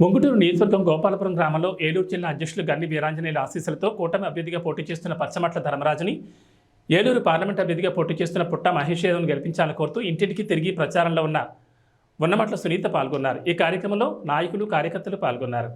ముంగుటూరు నియోజకవర్గం గోపాలపురం గ్రామంలో ఏలూరు జిల్లా అధ్యక్షులు గన్ని వీరాంజనేయుల ఆశీస్సులతో కూటమి అభ్యర్థిగా పోటీ చేస్తున్న పచ్చమట్ల ధర్మరాజుని ఏలూరు పార్లమెంట్ అభ్యర్థిగా పోటీ చేస్తున్న పుట్ట మహేష్ యాదవ్ను గెలిపించాలని కోరుతూ ఇంటింటికి తిరిగి ప్రచారంలో ఉన్న ఉన్నమట్ల సునీత పాల్గొన్నారు. ఈ కార్యక్రమంలో నాయకులు కార్యకర్తలు పాల్గొన్నారు.